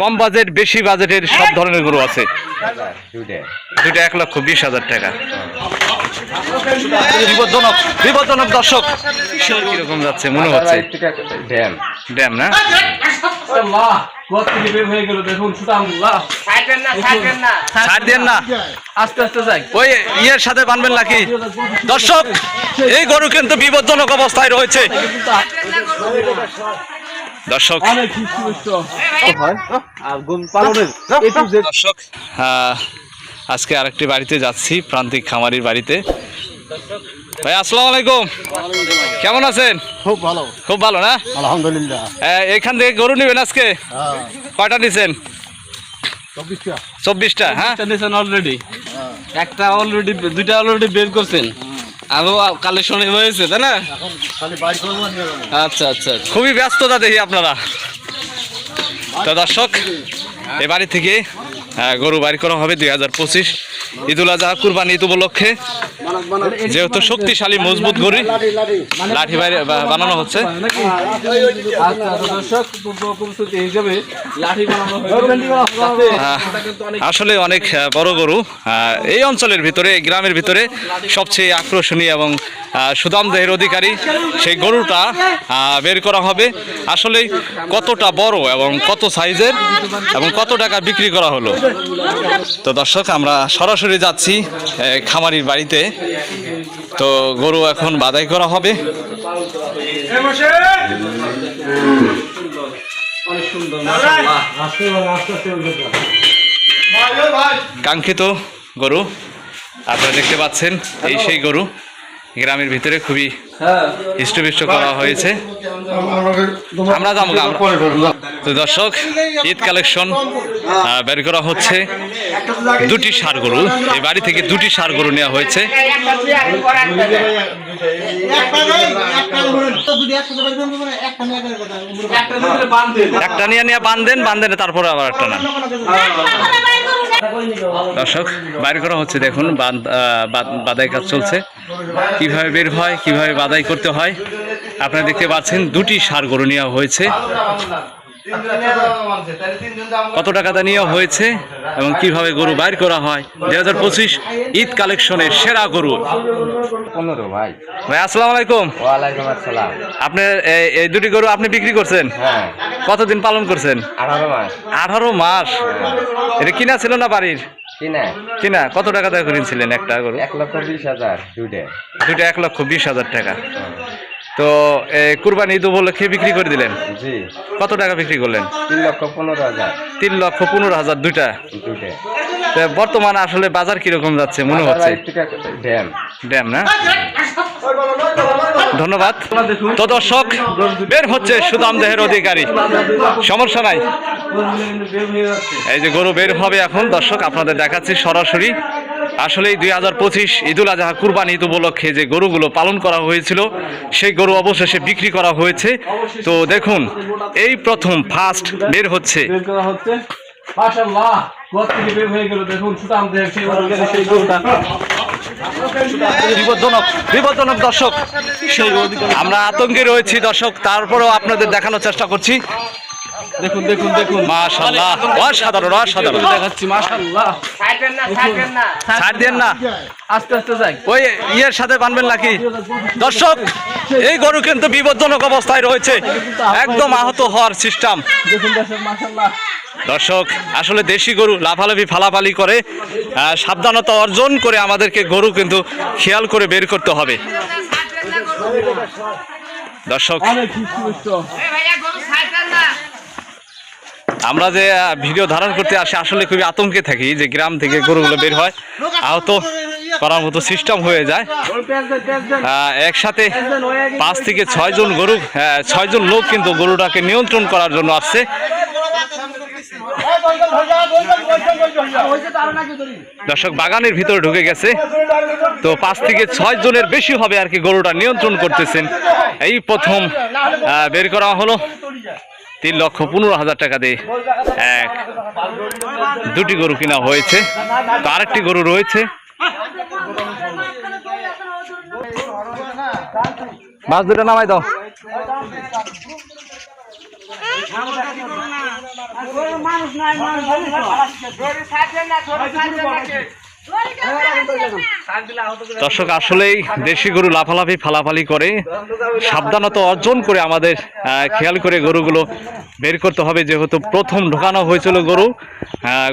কম budget বেশি বাজেটের সব ধরনের গরু আছে। দুইটা এক লক্ষ বিশ হাজার টাকা। বিপজ্জনক বিপজ্জনক দর্শক। কীরকম যাচ্ছে মনে হচ্ছে? ড্যাম ড্যাম না। দর্শক এই গরু কিন্তু বিপজ্জনক অবস্থায় রয়েছে। দর্শক হয় দর্শক আজকে আরেকটি বাড়িতে যাচ্ছি প্রান্তিক খামারির বাড়িতে। ভাই আসসালামু আলাইকুম। কেমন আছেন? খুব ভালো। খুব ভালো না? আলহামদুলিল্লাহ। এখান থেকে গরু নেবেন আজকে? কয়টা নিছেন? চব্বিশটা। চব্বিশটা হ্যাঁ? অলরেডি একটা অলরেডি দুইটা অলরেডি বের করছেন। আরও কালেকশন হয়েছে তাই না? আচ্ছা আচ্ছা আচ্ছা। খুবই ব্যস্ততা দেখি আপনারা। তো দর্শক এ বাড়ি থেকে আহ, গরু বাড়ি করা হবে দুই হাজার পঁচিশ। ঈদুল আজহা কুরবানি ঈদ উপলক্ষে। যেহেতু শক্তিশালী মজবুত গরু লাঠি বাইরে বানানো হচ্ছে। নাকি দর্শক পূর্ব প্রস্তুতি হিসেবে লাঠি বানানো অনেক আসলে অনেক বড় গরু। এই অঞ্চলের ভিতরে এই গ্রামের ভিতরে সবচেয়ে আকর্ষণীয় এবং সুদাম দেহের অধিকারী সেই গরুটা বের করা হবে। আসলে কতটা বড় এবং কত সাইজের এবং কত টাকা বিক্রি করা হলো? তো দর্শক আমরা সরাসরি যাচ্ছি খামারির বাড়িতে। তো গরু এখন বাদাই করা হবে। অনেক সুন্দর। মাশাআল্লাহ কাঙ্ক্ষিত গরু আপনারা দেখতে পাচ্ছেন এই সেই গরু। গ্রামের ভিতরে খুবই হ্যাঁ। হৃষ্টপুষ্ট করা হয়েছে। আমরা যাব তো দর্শক ঈদ কালেকশন আহ, বের করা হচ্ছে দুটি সার গরু। এই বাড়ি থেকে দুটি সার গরু নেওয়া হয়েছে। একটা নিয়ে নিয়ে বান্ধেন বান্ধেন তারপরে আবার একটা না দর্শক, বাইর করা হচ্ছে দেখুন বাদ- বাদ- বাদাই কাজ চলছে। কীভাবে বের হয়, কীভাবে বাদাই করতে হয়, আপনারা দেখতে পাচ্ছেন, দুটি সার গরু নেওয়া হয়েছে। কত টাকাতে নেওয়া হয়েছে এবং কীভাবে গরু বাইর করা হয়? দুই হাজার পঁচিশ ঈদ কালেকশনের সেরা গরু। পনেরো ভাই। ভাই আসসালামু আলাইকুম। ওয়ালাইকুম আসসালাম। আপনি এই- দুটি গরু আপনি বিক্রি করছেন? হ্যাঁ। কতদিন পালন করছেন? আঠারো মাস। আঠারো মাস। এটা কিনা ছিল না বাড়ির? কিনা। কিনা? কত টাকা দিয়ে কিনেছিলেন একটা গরু? এক লক্ষ বিশ হাজার দুইটা। দুটো এক লক্ষ বিশ হাজার টাকা। তো কুরবানি ঈদ উপলক্ষে বিক্রি করে দিলেন? জি। কত টাকা বিক্রি করলেন? তিন লক্ষ পনেরো হাজার। তিন লক্ষ পনেরো হাজার দুইটা। বর্তমানে আসলে বাজার কীরকম যাচ্ছে মনে হচ্ছে? ড্যাম। ড্যাম না? ধন্যবাদ। তো দর্শক বের হচ্ছে সুদাম দেহের অধিকারী। সমস্যা নাই। এই যে গরু বের হবে এখন দর্শক আপনাদের দেখাচ্ছি সরাসরি। আসলে দুই হাজার পঁচিশ ঈদুল আজহা কুরবানি ঈদ উপলক্ষে যে গরুগুলো পালন করা হয়েছিল সেই গরু অবশেষে বিক্রি করা হয়েছে। তো দেখুন এই প্রথম ফার্স্ট বের হচ্ছে। হয়ে বিপজ্জনক বিপজ্জনক দর্শক। আমরা আতঙ্কে রয়েছি দর্শক তারপরেও আপনাদের দেখানোর চেষ্টা করছি। দেখুন দেখুন দেখুন। মাশাল্লাহ অসাধারণ অসাধারণ। দেখাচ্ছি মাশাআল্লাহ। ছাড় দেন না ছাড়বেন না। আস্তে আস্তে যাই। ওই ইয়ের সাথে বানবেন নাকি? দর্শক এই গরু কিন্তু বিপজ্জনক অবস্থায় রয়েছে। একদম আহত হওয়ার সিস্টেম। দেখুন দর্শক মাশাআল্লাহ। দর্শক আসলে দেশি গরু লাফালাফি ফালাফালি করে আহ, সাবধানতা অর্জন করে আমাদেরকে গরু কিন্তু খেয়াল করে বের করতে হবে। দর্শক আমরা যে ভিডিও ধারণ করতে আসি আসলে খুবই আতঙ্কে থাকি যে গ্রাম থেকে গরুগুলো বের হয় আহত করার মতো সিস্টেম হয়ে যায়। একসাথে পাঁচ থেকে ছয় জন গরু হ্যাঁ, ছয় জন লোক কিন্তু গরুটাকে নিয়ন্ত্রণ করার জন্য আসছে। দর্শক বাগানের ভিতরে ঢুকে গেছে। তো পাঁচ থেকে ছয় জনের বেশি হবে আর কি গরুটা নিয়ন্ত্রণ করতেছেন। এই প্রথম বের করা হলো। তিন লক্ষ পনেরো হাজার টাকা দিয়ে এক, দুটি গরু কিনা হয়েছে। তো আরেকটি গরু রয়েছে। মাছ দুটো নামাই দাও। মানুষ নাই মানুষ দর্শক, আসলেই দেশি গরু লাফালাফি, ফালাফালি করে সাবধানতা অর্জন করে আমাদের খেয়াল করে গরুগুলো বের করতে হবে, যেহেতু প্রথম ঢোকানো হয়েছিল গরু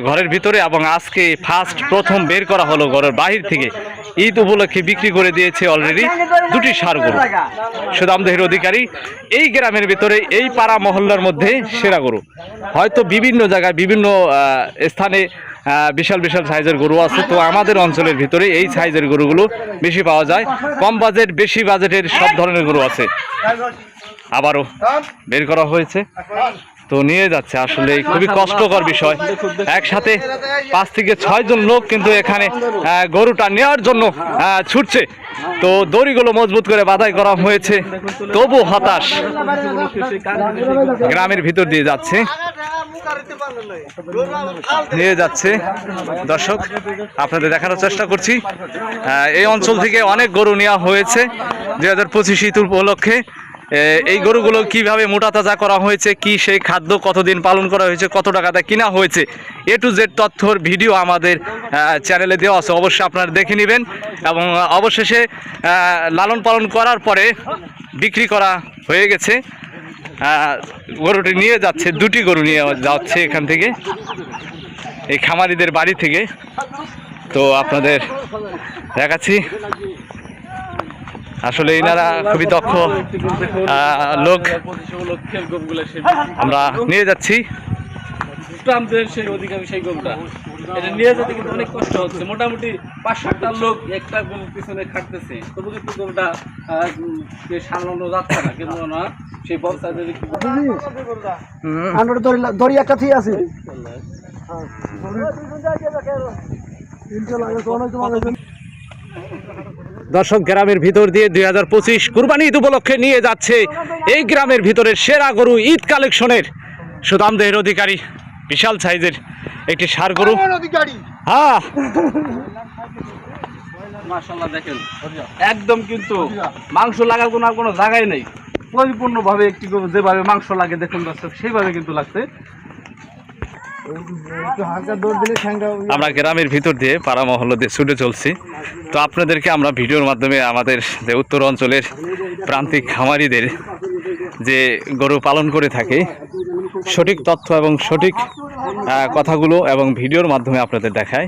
ঘরের ভিতরে এবং আজকে ফার্স্ট প্রথম বের করা হলো ঘরের বাহির থেকে। ঈদ উপলক্ষে বিক্রি করে দিয়েছে অলরেডি দুটি সার গরু। সুদামদেহের অধিকারী, এই গ্রামের ভিতরে এই পাড়া মহল্লার মধ্যে সেরা গরু। হয়তো বিভিন্ন জায়গায়, বিভিন্ন স্থানে বিশাল বিশাল সাইজের গরু আছে। তো আমাদের অঞ্চলের ভিতরে এই সাইজের গরুগুলো বেশি পাওয়া যায়। কম বাজেট, বেশি বাজেটের সব ধরনের গরু আছে। আবারও বের করা হয়েছে। তো নিয়ে যাচ্ছে আসলে, খুবই কষ্টকর বিষয়। একসাথে পাঁচ থেকে ছয় জন লোক কিন্তু এখানে গরুটা নেওয়ার জন্য ছুটছে। তো দড়িগুলো মজবুত করে বাধাই করা হয়েছে। তবু হতাশ। গ্রামের ভিতর দিয়ে যাচ্ছে। নিয়ে যাচ্ছে দর্শক, আপনাদের দেখানোর চেষ্টা করছি। এই অঞ্চল থেকে অনেক গরু নেওয়া হয়েছে দুই হাজার পঁচিশ ঈদ উপলক্ষে। এই গরুগুলো কীভাবে মোটা তাজা করা হয়েছে, কি সেই খাদ্য কতদিন পালন করা হয়েছে, কত টাকা টাকাতে কিনা হয়েছে, এ টু জেড তথ্যর ভিডিও আমাদের চ্যানেলে দেওয়া আছে, অবশ্যই আপনারা দেখে নেবেন। এবং অবশেষে লালন পালন করার পরে বিক্রি করা হয়ে গেছে। গরুটি নিয়ে যাচ্ছে, দুটি গরু নিয়ে যাচ্ছে এখান থেকে। এই খামারিদের বাড়ি থেকে। তো আপনাদের দেখাচ্ছি। আসলে এনারা খুবই দক্ষ লোক। আমরা নিয়ে যাচ্ছি। গ্রামদের সেই অধিকারী সেই গরুটা এটা নিয়ে যেতে কিন্তু অনেক কষ্ট হচ্ছে। মোটামুটি পাঁচ সাতটা লোক একটা গরুর পিছনে খাটতেছে। তবু কিন্তু গরুটা সামলানো যাচ্ছে না কিন্তু না সেই দড়ি একটা ঠিক আছে। দর্শক গ্রামের ভিতর দিয়ে দুই হাজার পঁচিশ কুরবানি ঈদ উপলক্ষে নিয়ে যাচ্ছে এই গ্রামের ভিতরে সেরা গরু ঈদ কালেকশনের সুদাম দেহের অধিকারী। বিশাল সাইজের একটি সার গরু। হ্যাঁ। মাশাল্লাহ দেখেন। একদম কিন্তু মাংস লাগার কোনো আর কোনো জায়গায় নেই। পরিপূর্ণভাবে একটি যেভাবে মাংস লাগে দেখুন দর্শক সেইভাবে কিন্তু লাগছে একটু হালকা দৌড় দিলে ঠ্যাংটা আমরা গ্রামের ভিতর দিয়ে পাড়া মহল্লা দিয়ে ছুটে চলছি। তো আপনাদেরকে আমরা ভিডিওর মাধ্যমে আমাদের যে উত্তর অঞ্চলের প্রান্তিক খামারিদের যে গরু পালন করে থাকে, সঠিক তথ্য এবং সঠিক কথাগুলো এবং ভিডিওর মাধ্যমে আপনাদের দেখায়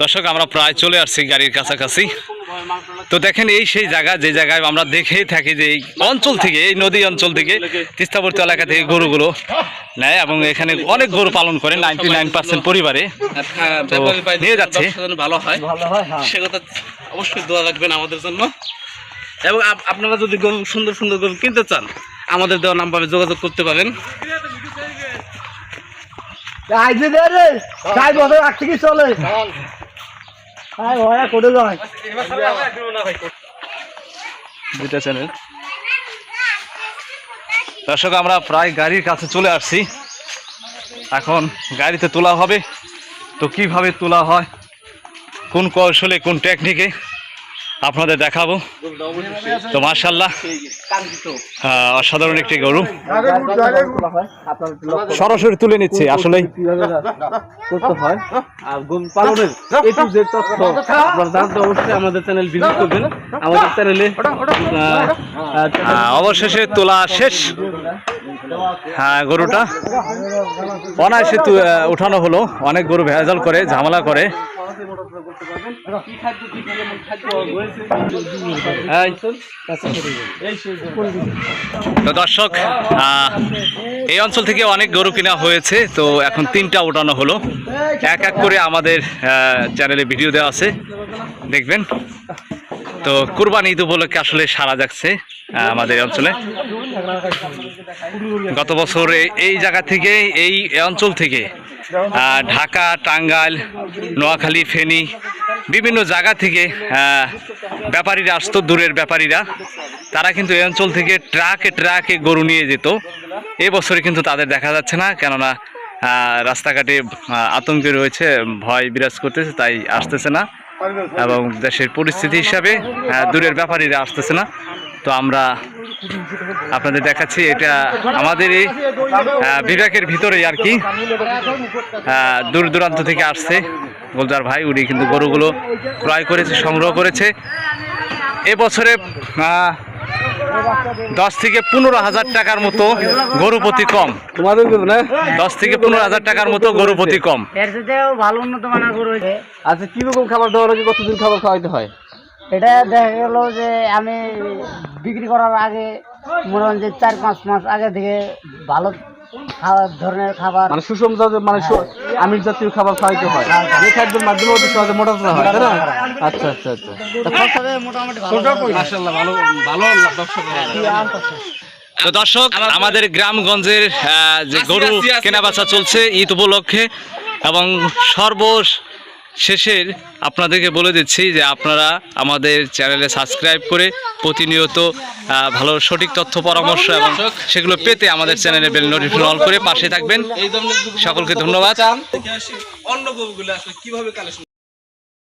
দর্শক আমরা প্রায় চলে আসছি গাড়ির কাছাকাছি। তো দেখেন এই সেই জায়গা যে জায়গায় আমরা দেখেই থাকি যে এই অঞ্চল থেকে এই নদী অঞ্চল থেকে তিস্তাবর্তী এলাকা থেকে গরুগুলো নেয় এবং এখানে অনেক গরু পালন করে নাইনটি নাইন পার্সেন্ট পরিবারে। হ্যাঁ, নিয়ে যাচ্ছে। ভালো হয় সে কথা অবশ্যই দোয়া রাখবেন আমাদের জন্য। এবং আপনারা যদি গরু সুন্দর সুন্দর গরু কিনতে চান আমাদের দেওয়া নাম্বারে যোগাযোগ করতে পারেন। আইজে দে রে। চার বছর আগ থেকে চলে। আয় হয় করে যায় দুইটা চ্যানেল দর্শক আমরা প্রায় গাড়ির কাছে চলে আসছি। এখন গাড়িতে তোলা হবে। তো কীভাবে তোলা হয়? কোন কৌশলে কোন টেকনিকে আপনাদের দেখাবো। তো মার্শাল্লাহ অসাধারণ একটি গরু। সরাসরি তুলে নিচ্ছে অবশ্যই আমাদের আমাদের চ্যানেলে অবশেষে তোলা শেষ। হ্যাঁ গরুটা। অনায়াসে উঠানো হলো। অনেক গরু ভেজাল করে, ঝামেলা করে। তো দর্শক এই অঞ্চল থেকে অনেক গরু কেনা হয়েছে তো এখন তিনটা ওঠানো হলো। এক এক করে আমাদের চ্যানেলে ভিডিও দেওয়া আছে দেখবেন। তো কুরবানি ঈদ উপলক্ষে আসলে সারা যাচ্ছে আমাদের এই অঞ্চলে। গত বছর এই- এই জায়গা থেকে এই অঞ্চল থেকে ঢাকা টাঙ্গাইল নোয়াখালী ফেনী বিভিন্ন জায়গা থেকে আহ, ব্যাপারীরা আসতো দূরের ব্যাপারীরা। তারা কিন্তু এই অঞ্চল থেকে ট্রাকে ট্রাকে গরু নিয়ে যেত। এ এবছরে কিন্তু তাদের দেখা যাচ্ছে না কেননা রাস্তাঘাটে আতঙ্কে রয়েছে ভয় বিরাজ করতেছে তাই আসতেছে না। এবং দেশের পরিস্থিতি হিসাবে আহ, দূরের ব্যাপারীরা আসতেছে না। তো আমরা আপনাদের দেখাচ্ছি এটা আমাদের এই আহ, বিভাগের ভিতরেই আর কি। দূর দূরান্ত থেকে আসছে গোলজার ভাই উনি কিন্তু গরুগুলো ক্রয় করেছে সংগ্রহ করেছে। এবছরে আহ, দশ থেকে পনেরো হাজার টাকার মতো গরু প্রতি কম। তোমাদের দশ থেকে পনেরো হাজার টাকার মতো গরু প্রতি কম। ভালো উন্নত মানের গরু হয়েছে। আচ্ছা কীরকম খাবার দেওয়ার আগে কতদিন খাবার খাওয়াইতে হয়? এটা দেখা গেল যে আমি বিক্রি করার আগে মনে হয় যে চার পাঁচ মাস আগে থেকে ভালো খাবার ধরনের খাবার মানে সুষম জাতীয় মানে সু- আমিষ জাতীয় খাবার খাওয়াইতে হয়। যে খাদ্যের মাধ্যমে অতি সহজে মোটা হয় তাই না? আচ্ছা আচ্ছা আচ্ছা। তো মোটামুটি ভালো। ভালো ভালো ব্যবসা তো দর্শক আমাদের গ্রামগঞ্জের যে গরু কেনাবেচা চলছে ঈদ উপলক্ষে এবং সর্বশ শেষের আপনাদেরকে বলে দিচ্ছি যে আপনারা আমাদের চ্যানেলে সাবস্ক্রাইব করে প্রতিনিয়ত ভালো সঠিক তথ্য, পরামর্শ এবং সেগুলো পেতে আমাদের চ্যানেলে বেল নোটিফিকেশন অন করে পাশে থাকবেন। সকলকে ধন্যবাদ। অন্য কীভাবে